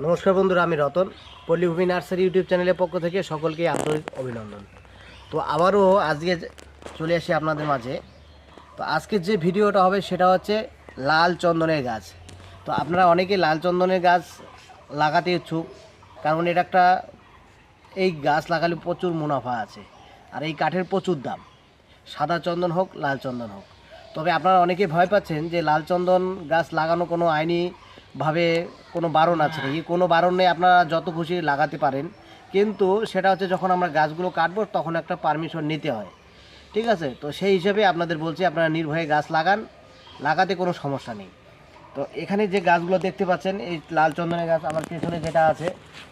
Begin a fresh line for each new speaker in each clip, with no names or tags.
নমস্কার বন্ধুরা, আমি রতন। পল্লীভূমি নার্সারি ইউটিউব চ্যানেলের পক্ষ থেকে সকলকে আন্তরিক অভিনন্দন। তো আবারও আজকে চলে আসি আপনাদের মাঝে। তো আজকের যে ভিডিওটা হবে সেটা হচ্ছে লাল চন্দনের গাছ। তো আপনারা অনেকে লাল চন্দনের গাছ লাগাতে ইচ্ছুক, কারণ এটা একটা, এই গাছ লাগালে প্রচুর মুনাফা আছে, আর এই কাঠের প্রচুর দাম। সাদা চন্দন হোক, লাল চন্দন হোক। তবে আপনারা অনেকে ভয় পাচ্ছেন যে লাল চন্দন গাছ লাগানো কোনো আইনিভাবে কোনো বারণ আছে নাকি? কোনো বারণ নেই আপনারা যত খুশি লাগাতে পারেন। কিন্তু সেটা হচ্ছে যখন আমরা গাছগুলো কাটবো, তখন একটা পারমিশন নিতে হয়। ঠিক আছে? তো সেই হিসেবে আপনাদের বলছি, আপনারা নির্ভয়ে গাছ লাগান। লাগাতে কোনো সমস্যা নেই। তো এখানে যে গাছগুলো দেখতে পাচ্ছেন, এই লাল চন্দনের গাছ, আমার পেছনে যেটা আছে,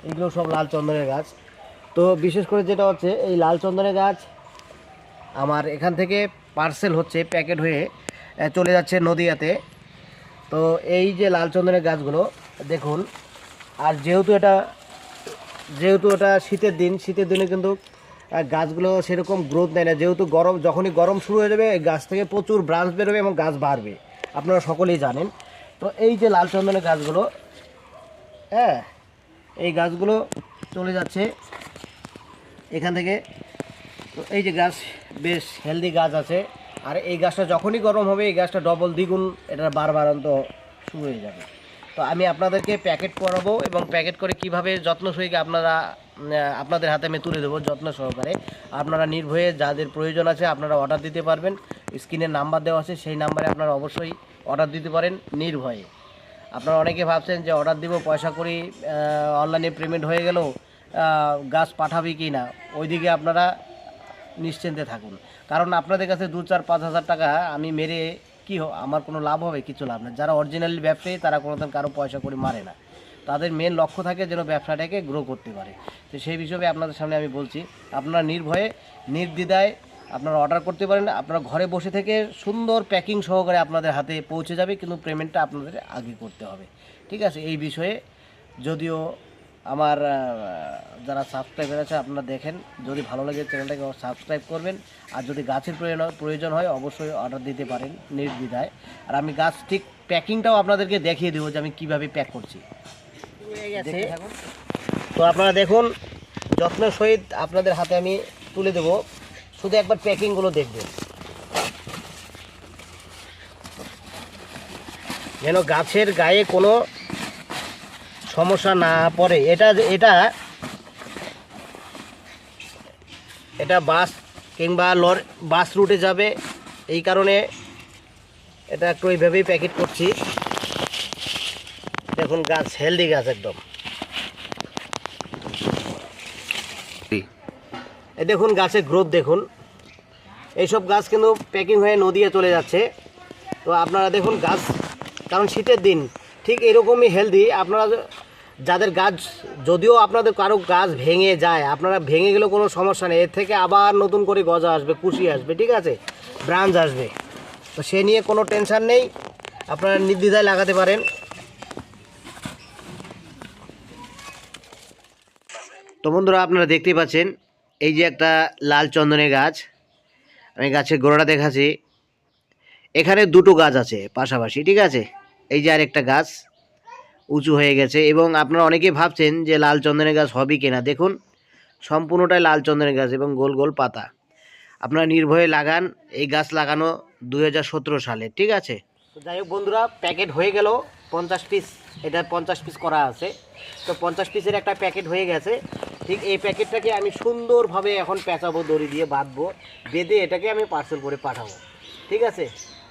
এগুলো সব লাল চন্দনের গাছ। তো বিশেষ করে যেটা হচ্ছে, এই লাল চন্দনের গাছ আমার এখান থেকে পার্সেল হচ্ছে প্যাকেট হয়ে চলে যাচ্ছে নদিয়াতে। তো এই যে লাল চন্দনের গাছগুলো দেখুন, আর যেহেতু এটা যেহেতু এটা শীতের দিন, শীতের দিনে কিন্তু গাছগুলো সেরকম গ্রোথ নেয় না। যেহেতু গরম, যখনই গরম শুরু হয়ে যাবে, এই গাছ থেকে প্রচুর ব্রাঞ্চ বেরোবে এবং গাছ বাড়বে। আপনারা সকলেই জানেন। তো এই যে লাল চন্দনের গাছগুলো হ্যাঁ এই গাছগুলো চলে যাচ্ছে এখান থেকে। তো এই যে গাছ, বেশ হেলদি গাছ আছে। আর এই গাছটা যখনই গরম হবে, এই গাছটা ডবল দ্বিগুণ, এটা বার বাড়ন্ত শুরু হয়ে যাবে। তো আমি আপনাদেরকে প্যাকেট করাবো এবং প্যাকেট করে কীভাবে যত্ন সহিকে আপনারা আপনাদের হাতে আমি তুলে দেবো যত্ন সহকারে। আপনারা নির্ভয়ে যাদের প্রয়োজন আছে আপনারা অর্ডার দিতে পারবেন। স্ক্রিনে নাম্বার দেওয়া আছে, সেই নাম্বারে আপনারা অবশ্যই অর্ডার দিতে পারেন নির্ভয়ে। আপনারা অনেকে ভাবছেন যে অর্ডার দিব, পয়সা করি অনলাইনে পেমেন্ট হয়ে গেল গাছ পাঠাবে কি না? ওইদিকে আপনারা নিশ্চিন্তে থাকুন। কারণ আপনাদের কাছে দু চার পাঁচ হাজার টাকা আমি মেরে কি আমার কোনো লাভ হবে, কিছু লাভ না। যারা অরিজিনালি ব্যবসায়ী, তারা কোনোদিন কারও পয়সা করে মারে না। তাদের মেন লক্ষ্য থাকে যেন ব্যবসাটাকে গ্রো করতে পারে। তো সেই বিষয়ে আপনাদের সামনে আমি বলছি, আপনারা নির্ভয়ে, নির্দ্বিধায় আপনারা অর্ডার করতে পারেন। আপনারা ঘরে বসে থেকে সুন্দর প্যাকিং সহকারে আপনাদের হাতে পৌঁছে যাবে, কিন্তু পেমেন্টটা আপনাদের আগে করতে হবে। ঠিক আছে? এই বিষয়ে যদিও আমার যারা সাবস্ক্রাইবার আছে আপনারা দেখেন। যদি ভালো লাগে চ্যানেলটাকে সাবস্ক্রাইব করবেন। আর যদি গাছের প্রয়োজন প্রয়োজন হয় অবশ্যই অর্ডার দিতে পারেন নির্দ্বিধায়। আর আমি গাছ ঠিক প্যাকিংটাও আপনাদেরকে দেখিয়ে দেবো যে আমি কীভাবে প্যাক করছি। তো আপনারা দেখুন যত্নের সহিত আপনাদের হাতে আমি তুলে দেবো। শুধু একবার প্যাকিংগুলো দেখবেন। যেন গাছের গায়ে কোনো সমস্যা না পড়ে, এটা এটা এটা বাস কিংবা লর, বাস রুটে যাবে, এই কারণে এটা একটু এইভাবেই প্যাকেট করছি। দেখুন, গাছ হেলদি গাছ একদম। এই দেখুন গাছের গ্রোথ দেখুন। এইসব গাছ কিন্তু প্যাকিং হয়ে নদিয়ে চলে যাচ্ছে। তো আপনারা দেখুন, গাছ, কারণ শীতের দিন ঠিক এরকমই হেলদি আপনারা যাদের গাছ, যদিও আপনাদের কারও গাছ ভেঙে যায়, আপনারা ভেঙে গেলেও কোনো সমস্যা নেই। এর থেকে আবার নতুন করে গজা আসবে, কুশি আসবে, ঠিক আছে? ব্রাঞ্চ আসবে। তো সে নিয়ে কোনো টেনশান নেই। আপনারা নির্দ্বিধায় লাগাতে পারেন। তো বন্ধুরা, আপনারা দেখতেই পাচ্ছেন, এই যে একটা লাল চন্দনের গাছ। আমি গাছের গোড়াটা দেখাচ্ছি। এখানে দুটো গাছ আছে পাশাপাশি, ঠিক আছে? এই যে আরেকটা গাছ উঁচু হয়ে গেছে এবং আপনারা অনেকেই ভাবছেন যে লাল চন্দনের গাছ হবে কিনা। দেখুন, সম্পূর্ণটাই লাল চন্দনের গাছ এবং গোল গোল পাতা। আপনারা নির্ভয়ে লাগান, এই গাছ লাগানো দু হাজার সতেরো সালে, ঠিক আছে? যাই হোক বন্ধুরা, প্যাকেট হয়ে গেল পঞ্চাশ পিস, এটা পঞ্চাশ পিস করা আছে। তো পঞ্চাশ পিসের একটা প্যাকেট হয়ে গেছে। ঠিক এই প্যাকেটটাকে আমি সুন্দরভাবে এখন পেঁচাবো, দড়ি দিয়ে বাঁধবো, বেঁধে এটাকে আমি পার্সেল করে পাঠাবো। ঠিক আছে?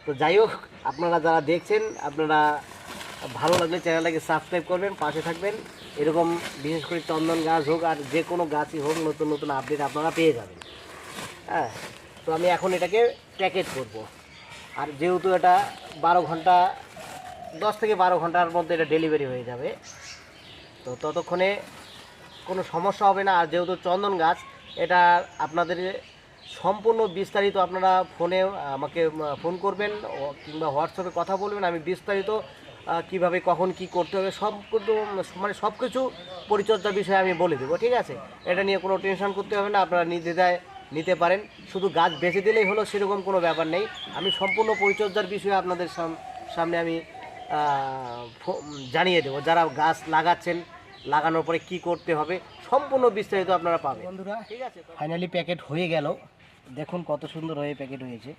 তো যাই হোক, আপনারা যারা দেখছেন, আপনারা ভালো লাগলে চ্যানেলটাকে সাবস্ক্রাইব করবেন, পাশে থাকবেন। এরকম বিশেষ করে চন্দন গাছ হোক আর যে কোনো গাছই হোক, নতুন নতুন আপডেট আপনারা পেয়ে যাবেন। হ্যাঁ তো আমি এখন এটাকে প্যাকেট করব। আর যেহেতু এটা বারো ঘণ্টা, দশ থেকে বারো ঘণ্টার মধ্যে এটা ডেলিভারি হয়ে যাবে, তো ততক্ষণে কোনো সমস্যা হবে না। আর যেহেতু চন্দন গাছ, এটা আপনাদের সম্পূর্ণ বিস্তারিত আপনারা ফোনে আমাকে ফোন করবেন কিংবা হোয়াটসঅ্যাপে কথা বলবেন আমি বিস্তারিত কীভাবে কখন কি করতে হবে সব মানে সব কিছু পরিচর্যার বিষয়ে আমি বলে দেবো ঠিক আছে? এটা নিয়ে কোনো টেনশন করতে হবে না আপনারা নির্দ্বিধায় নিতে পারেন। শুধু গাছ বেঁচে দিলেই হলো সেরকম কোনো ব্যাপার নেই। আমি সম্পূর্ণ পরিচর্যার বিষয়ে আপনাদের সাম- সামনে আমি জানিয়ে দেবো। যারা গাছ লাগাচ্ছেন লাগানোর পরে কি করতে হবে সম্পূর্ণ বিস্তারিত আপনারা পাবেন। বন্ধুরা ঠিক আছে? ফাইনালি প্যাকেট হয়ে গেল। দেখুন কত সুন্দর হয়ে প্যাকেট হয়েছে।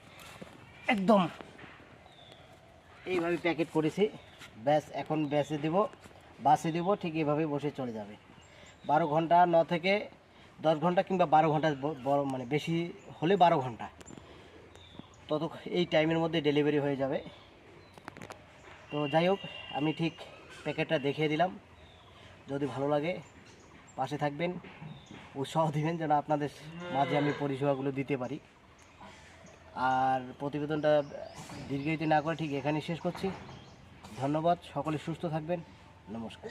একদম। এইভাবে প্যাকেট করেছি। ব্যাস, এখন ব্যাসে দেব, বাসে দেব, ঠিক এইভাবে বসে চলে যাবে। বারো ঘণ্টা ন থেকে দশ ঘণ্টা কিংবা বারো ঘণ্টা বড় মানে বেশি হলে বারো ঘণ্টা। তত এই টাইমের মধ্যে ডেলিভারি হয়ে যাবে। তো যাই হোক, আমি ঠিক প্যাকেটটা দেখিয়ে দিলাম। যদি ভালো লাগে, পাশে থাকবেন। উৎসাহ দিবেন যেন আপনাদের মাঝে আমি পরিষেবাগুলো দিতে পারি। আর প্রতিবেদনটা দীর্ঘায়িত না করে ঠিক এখানেই শেষ করছি। ধন্যবাদ, সকলে সুস্থ থাকবেন। নমস্কার।